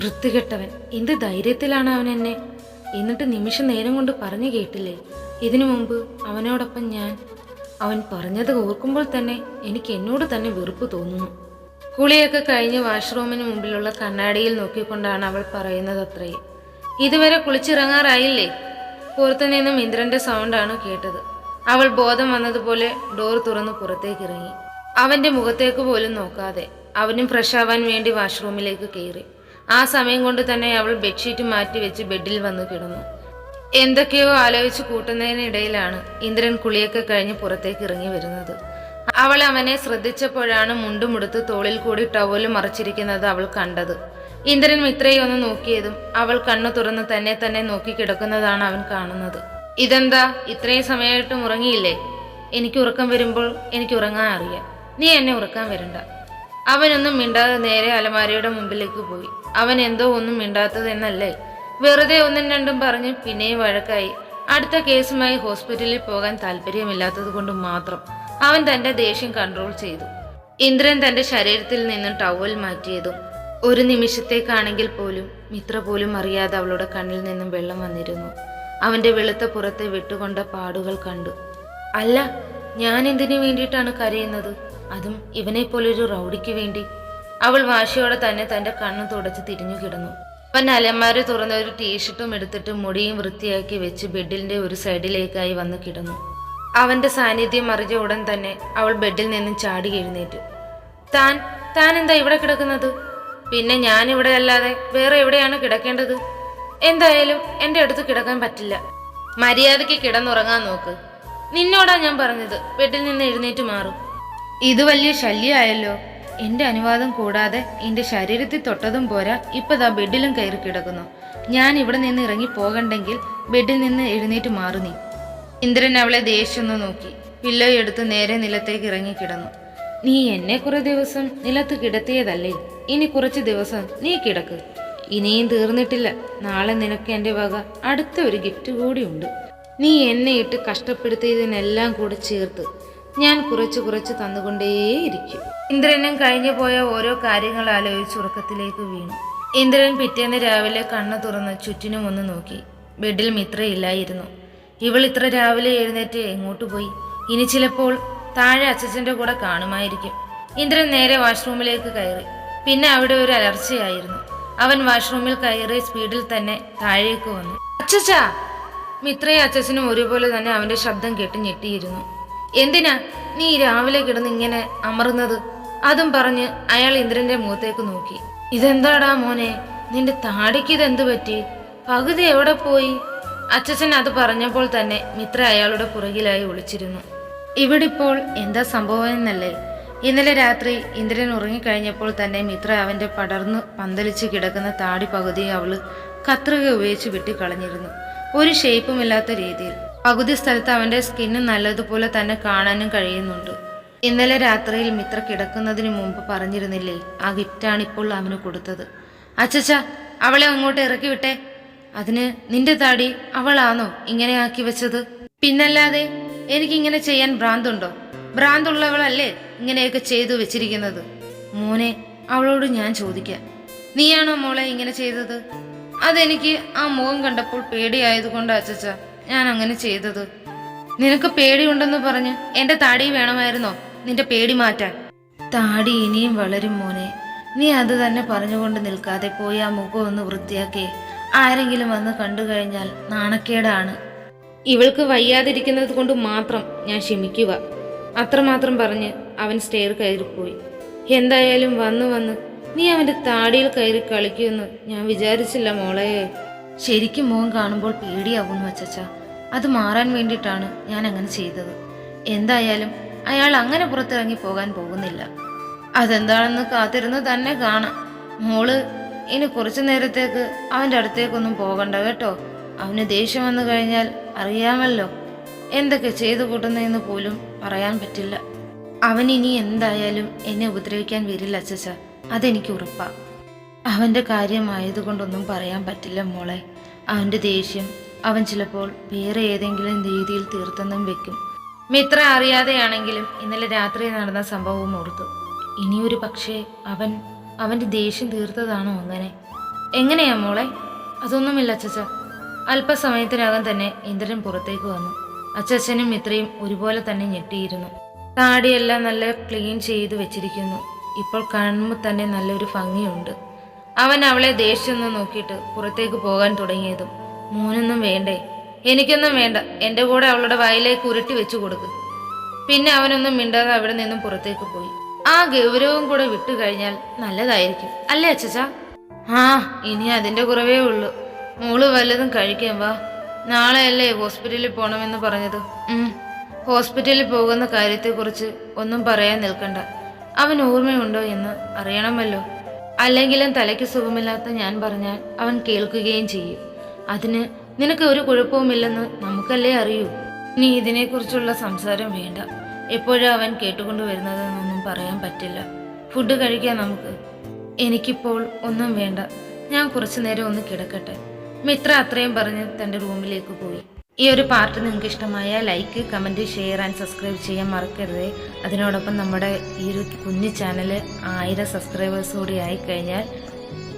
വൃത്തികെട്ടവൻ. എന്ത് ധൈര്യത്തിലാണ് അവൻ എന്നെ? എന്നിട്ട് നിമിഷ നേരം കൊണ്ട് പറഞ്ഞു കേട്ടില്ലേ? ഇതിനു മുമ്പ് അവനോടൊപ്പം ഞാൻ. അവൻ പറഞ്ഞത് ഓർക്കുമ്പോൾ തന്നെ എനിക്ക് എന്നോട് തന്നെ വെറുപ്പ് തോന്നുന്നു. കുളിയൊക്കെ കഴിഞ്ഞ് വാഷ്റൂമിന് മുമ്പിലുള്ള കണ്ണാടിയിൽ നോക്കിക്കൊണ്ടാണ് അവൾ പറയുന്നത് അത്രേ. ഇതുവരെ കുളിച്ചിറങ്ങാറായില്ലേ? പുറത്തു നിന്നും ഇന്ദ്രന്റെ സൗണ്ടാണ് കേട്ടത്. അവൾ ബോധം വന്നതുപോലെ ഡോർ തുറന്ന് പുറത്തേക്ക് ഇറങ്ങി അവന്റെ മുഖത്തേക്ക് പോലും നോക്കാതെ അവനും ഫ്രഷ് ആവാൻ വേണ്ടി വാഷ്റൂമിലേക്ക് കയറി. ആ സമയം കൊണ്ട് തന്നെ അവൾ ബെഡ്ഷീറ്റ് മാറ്റി വെച്ച് ബെഡിൽ വന്ന് കിടന്നു. എന്തൊക്കെയോ ആലോചിച്ച് കൂട്ടുന്നതിനിടയിലാണ് ഇന്ദ്രൻ കുളിയൊക്കെ കഴിഞ്ഞ് പുറത്തേക്ക് ഇറങ്ങി വരുന്നത്. അവൾ അവനെ ശ്രദ്ധിച്ചപ്പോഴാണ് മുണ്ടുമുടുത്ത് തോളിൽ കൂടി ടവൽ മറച്ചിരിക്കുന്നത് അവൾ കണ്ടത്. ഇന്ദ്രൻ മിത്രയെ ഒന്ന് നോക്കിയതും അവൾ കണ്ണു തുറന്ന് തന്നെ തന്നെ നോക്കി കിടക്കുന്നതാണ് അവൻ കാണുന്നത്. ഇതെന്താ? ഇത്രയും സമയമായിട്ടും ഉറങ്ങിയില്ലേ? എനിക്ക് ഉറക്കം വരുമ്പോൾ എനിക്ക് ഉറങ്ങാൻ അറിയാം. നീ എന്നെ ഉറക്കാൻ വരണ്ട. അവനൊന്നും മിണ്ടാതെ നേരെ അലമാരയുടെ മുമ്പിലേക്ക് പോയി. അവൻ എന്തോ ഒന്നും മിണ്ടാത്തതെന്നല്ലേ? വെറുതെ ഒന്നും രണ്ടും പറഞ്ഞ് പിന്നെയും വഴക്കായി. അടുത്ത കേസുമായി ഹോസ്പിറ്റലിൽ പോകാൻ താല്പര്യമില്ലാത്തത് കൊണ്ട് മാത്രം അവൻ തന്റെ ദേഷ്യം കൺട്രോൾ ചെയ്തു. ഇന്ദ്രൻ തന്റെ ശരീരത്തിൽ നിന്നും ടവൽ മാറ്റിയതും ഒരു നിമിഷത്തേക്കാണെങ്കിൽ പോലും മിത്ര പോലും അറിയാതെ അവളുടെ കണ്ണിൽ നിന്നും വെള്ളം വന്നിരുന്നു. അവന്റെ വെളുത്ത പുറത്തെ വിട്ടുകൊണ്ട പാടുകൾ കണ്ടു. അല്ല ഞാൻ എന്തിനു വേണ്ടിയിട്ടാണ് കരയുന്നത്? അതും ഇവനെ പോലൊരു റൗഡിക്ക് വേണ്ടി. അവൾ വാശിയോടെ തന്നെ തന്റെ കണ്ണു തുടച്ച് തിരിഞ്ഞു കിടന്നു. അവൻ അലമാര തുറന്ന ഒരു ടീഷർട്ടും എടുത്തിട്ട് മുടിയും വൃത്തിയാക്കി വെച്ച് ബെഡിന്റെ ഒരു സൈഡിലേക്കായി വന്ന് കിടന്നു. അവന്റെ സാന്നിധ്യം അറിഞ്ഞ ഉടൻ തന്നെ അവൾ ബെഡിൽ നിന്നും ചാടി എഴുന്നേറ്റു. താൻ താൻ എന്താ ഇവിടെ കിടക്കുന്നത്? പിന്നെ ഞാൻ ഇവിടെ അല്ലാതെ വേറെ എവിടെയാണ് കിടക്കേണ്ടത്? എന്തായാലും എന്റെ അടുത്ത് കിടക്കാൻ പറ്റില്ല. മര്യാദയ്ക്ക് കിടന്നുറങ്ങാൻ നോക്ക്. നിന്നോടാ ഞാൻ പറഞ്ഞത്. ബെഡിൽ നിന്ന് എഴുന്നേറ്റ് മാറും. ഇത് വലിയ ശല്യമായല്ലോ. എന്റെ അനുവാദം കൂടാതെ എന്റെ ശരീരത്തിൽ തൊട്ടതും പോരാ ഇപ്പൊ ദാ ബെഡിലും കയറി കിടക്കുന്നു. ഞാൻ ഇവിടെ നിന്ന് ഇറങ്ങി പോകണ്ടെങ്കിൽ ബെഡിൽ നിന്ന് എഴുന്നേറ്റ് മാറു നീ. ഇന്ദ്രൻ അവളെ ദേഷ്യൊന്ന് നോക്കി. പില്ലോ എടുത്ത് നേരെ നിലത്തേക്ക് ഇറങ്ങി കിടന്നു. നീ എന്നെ കുറെ ദിവസം നിലത്ത് കിടത്തിയതല്ലേ? ഇനി കുറച്ച് ദിവസം നീ കിടക്ക്. ഇനിയും തീർന്നിട്ടില്ല. നാളെ നിനക്ക് എന്റെ വക അടുത്ത ഒരു ഗിഫ്റ്റ് കൂടിയുണ്ട് നീ എന്നെ ഇട്ട് കഷ്ടപ്പെടുത്തിയതിനെല്ലാം കൂടെ ചേർത്ത് ഞാൻ കുറച്ച് കുറച്ച് തന്നുകൊണ്ടേയിരിക്കും. ഇന്ദ്രനും കഴിഞ്ഞു പോയ ഓരോ കാര്യങ്ങൾ ആലോചിച്ച് ഉറക്കത്തിലേക്ക് വീണു. ഇന്ദ്രൻ പിറ്റേന്ന് രാവിലെ കണ്ണു തുറന്ന് ചുറ്റിനും ഒന്ന് നോക്കി. ബെഡിൽ മിത്ര ഇല്ലായിരുന്നു. ഇവൾ ഇത്ര രാവിലെ എഴുന്നേറ്റ് എങ്ങോട്ട് പോയി? ഇനി ചിലപ്പോൾ താഴെ അച്ഛന്റെ കൂടെ കാണുമായിരിക്കും. ഇന്ദ്രൻ നേരെ വാഷ്റൂമിലേക്ക് കയറി. പിന്നെ അവിടെ ഒരു അലർച്ചയായിരുന്നു. അവൻ വാഷ്റൂമിൽ കയറി സ്പീഡിൽ തന്നെ താഴേക്ക് വന്നു. അച്ഛച്ചാ! മിത്രയും അച്ഛച്ചനും ഒരുപോലെ തന്നെ അവന്റെ ശബ്ദം കേട്ട് ഞെട്ടിയിരുന്നു. എന്തിനാ നീ രാവിലെ കിടന്ന് ഇങ്ങനെ അമർന്നത് അതും പറഞ്ഞ് അയാൾ ഇന്ദ്രന്റെ മുഖത്തേക്ക് നോക്കി. ഇതെന്താടാ മോനെ? നിന്റെ താടിക്ക് ഇതെന്ത് പറ്റി? പകുതി എവിടെ പോയി? അച്ഛച്ചൻ അത് പറഞ്ഞപ്പോൾ തന്നെ മിത്ര അയാളുടെ പുറകിലായി ഒളിച്ചിരുന്നു. ഇവിടിപ്പോൾ എന്താ സംഭവം എന്നല്ലേ ഇന്നലെ രാത്രി ഇന്ദ്രൻ ഉറങ്ങിക്കഴിഞ്ഞപ്പോൾ തന്നെ മിത്ര അവന്റെ പടർന്നു പന്തലിച്ച് കിടക്കുന്ന താടി പകുതി അവൾ കത്രിക ഉപയോഗിച്ച് വെട്ടിക്കളഞ്ഞിരുന്നു. ഒരു ഷേപ്പുമില്ലാത്ത രീതിയിൽ. പകുതി സ്ഥലത്ത് അവന്റെ സ്കിന്ന് നല്ലതുപോലെ തന്നെ കാണാനും കഴിയുന്നുണ്ട്. ഇന്നലെ രാത്രിയിൽ മിത്ര കിടക്കുന്നതിന് മുമ്പ് പറഞ്ഞിരുന്നില്ലേ ആ ഗിഫ്റ്റാണ് ഇപ്പോൾ അവന് കൊടുത്തത്. അച്ചച്ച അവളെ അങ്ങോട്ട് ഇറക്കി വിട്ടെ. അതിന് നിന്റെ താടി അവളാണോ ഇങ്ങനെ ആക്കി വെച്ചത്? പിന്നല്ലാതെ എനിക്കിങ്ങനെ ചെയ്യാൻ ഭ്രാന്തുണ്ടോ? ഭ്രാന്തുള്ളവളല്ലേ ഇങ്ങനെയൊക്കെ ചെയ്തു വെച്ചിരിക്കുന്നത്? മോനെ അവളോട് ഞാൻ ചോദിക്കാം. നീയാണോ മോളെ ഇങ്ങനെ ചെയ്തത്? അതെനിക്ക് ആ മുഖം കണ്ടപ്പോൾ പേടിയായതുകൊണ്ട് അച്ചച്ച ഞാൻ അങ്ങനെ ചെയ്തത്. നിനക്ക് പേടിയുണ്ടെന്ന് പറഞ്ഞ് എന്റെ താടി വേണമായിരുന്നോ? നിന്റെ പേടി മാറ്റാൻ. താടി ഇനിയും വളരും മോനെ. നീ അത് തന്നെ പറഞ്ഞുകൊണ്ട് നിൽക്കാതെ പോയി ആ മുഖം ഒന്ന് വൃത്തിയാക്കി. ആരെങ്കിലും വന്ന് കണ്ടു കഴിഞ്ഞാൽ നാണക്കേടാണ്. ഇവൾക്ക് വയ്യാതിരിക്കുന്നത് കൊണ്ട് മാത്രം ഞാൻ ക്ഷമിക്കുക. അത്രമാത്രം പറഞ്ഞ് അവൻ സ്റ്റെയർ കയറിപ്പോയി എന്തായാലും വന്നു വന്ന് നീ അവന്റെ താടിയിൽ കയറി കളിക്കുമെന്ന് ഞാൻ വിചാരിച്ചില്ല മോളെ. ശരിക്കും മോൻ കാണുമ്പോൾ പേടിയാവുന്നു അച്ചച്ച. അത് മാറാൻ വേണ്ടിയിട്ടാണ് ഞാൻ അങ്ങനെ ചെയ്തത്. എന്തായാലും അയാൾ അങ്ങനെ പുറത്തിറങ്ങി പോകാൻ പോകുന്നില്ല. അതെന്താണെന്ന് കാത്തിരുന്ന് തന്നെ കാണാം. മോൾ ഇനി കുറച്ചു നേരത്തേക്ക് അവന്റെ അടുത്തേക്കൊന്നും പോകണ്ട കേട്ടോ. അവന് ദേഷ്യം വന്നു കഴിഞ്ഞാൽ അറിയാമല്ലോ. എന്തൊക്കെ ചെയ്തു കൂട്ടുന്നതെന്ന് പോലും പറയാൻ പറ്റില്ല. അവൻ ഇനി എന്തായാലും എന്നെ ഉപദ്രവിക്കാൻ വരില്ല അച്ചച്ച. അതെനിക്ക് ഉറപ്പാ. അവന്റെ കാര്യമായതുകൊണ്ടൊന്നും പറയാൻ പറ്റില്ല മോളെ. അവന്റെ ദേഷ്യം അവൻ ചിലപ്പോൾ വേറെ ഏതെങ്കിലും രീതിയിൽ തീർത്തെന്നും വെക്കും. മിത്ര അറിയാതെയാണെങ്കിലും ഇന്നലെ രാത്രി നടന്ന സംഭവവും ഓർത്തു. ഇനിയൊരു പക്ഷേ അവൻ അവന്റെ ദേഷ്യം തീർത്തതാണോ അങ്ങനെ? എങ്ങനെയാ മോളെ? അതൊന്നുമില്ല അച്ചച്ച അല്പസമയത്തിനകം തന്നെ ഇന്ദ്രൻ പുറത്തേക്ക് വന്നു. അച്ചച്ചനും മിത്രയും ഒരുപോലെ തന്നെ ഞെട്ടിയിരുന്നു. താടിയെല്ലാം നല്ല ക്ലീൻ ചെയ്ത് വെച്ചിരിക്കുന്നു. ഇപ്പോൾ കാണുമ്പോൾ തന്നെ നല്ലൊരു ഭംഗിയുണ്ട്. അവൻ അവളെ ദേഷ്യം നോക്കിയിട്ട് പുറത്തേക്ക് പോകാൻ തുടങ്ങിയതും മോനൊന്നും വേണ്ടേ? എനിക്കൊന്നും വേണ്ട. എന്റെ കൂടെ അവളുടെ വായിലേക്ക് ഉരുട്ടി വെച്ചു കൊടുക്ക്. പിന്നെ അവനൊന്നും മിണ്ടാതെ അവിടെ നിന്നും പുറത്തേക്ക് പോയി. ആ ഗൗരവം കൂടെ വിട്ടു കഴിഞ്ഞാൽ നല്ലതായിരിക്കും. അല്ലേ അച്ചച്ച ആ ഇനി അതിന്റെ കുറവേ ഉള്ളൂ. മോൾ വല്ലതും കഴിക്കാൻ വാ. നാളെയല്ലേ ഹോസ്പിറ്റലിൽ പോകണമെന്ന് പറഞ്ഞത്. ഹോസ്പിറ്റലിൽ പോകുന്ന കാര്യത്തെക്കുറിച്ച് ഒന്നും പറയാൻ നിൽക്കണ്ട. അവൻ ഓർമ്മയുണ്ടോ എന്ന് അറിയണമല്ലോ. അല്ലെങ്കിലും തലയ്ക്ക് സുഖമില്ലാത്ത ഞാൻ പറഞ്ഞാൽ അവൻ കേൾക്കുകയും ചെയ്യും. അതിന് നിനക്ക് ഒരു കുഴപ്പവുമില്ലെന്ന് നമുക്കല്ലേ അറിയൂ? നീ ഇതിനെക്കുറിച്ചുള്ള സംസാരം വേണ്ട. എപ്പോഴും അവൻ കേട്ടുകൊണ്ട് വരുന്നതെന്നൊന്നും പറയാൻ പറ്റില്ല. ഫുഡ് കഴിക്കാൻ നമുക്ക്. എനിക്കിപ്പോൾ ഒന്നും വേണ്ട. ഞാൻ കുറച്ചു നേരം ഒന്ന് കിടക്കട്ടെ. മിത്ര അത്രയും പറഞ്ഞ് തന്റെ റൂമിലേക്ക് പോയി. ഈ ഒരു പാർട്ട് നിങ്ങൾക്ക് ഇഷ്ടമായ like comment share and subscribe ചെയ്യാൻ മറക്കരുത്. അതിനോടൊപ്പം നമ്മുടെ ഈ ഒരു കുഞ്ഞു ചാനൽ ആയിരം സബ്സ്ക്രൈബേഴ്സ് കൂടി ആയിക്കഴിഞ്ഞാൽ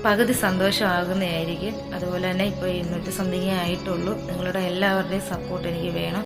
പകുതി സന്തോഷമാകുന്നതായിരിക്കും. അതുപോലെ തന്നെ ഇപ്പോൾ ഇരുന്നൂറ്റി സംതിങ്ങേ ആയിട്ടുള്ളൂ. നിങ്ങളുടെ എല്ലാവരുടെയും സപ്പോർട്ട് എനിക്ക് വേണം.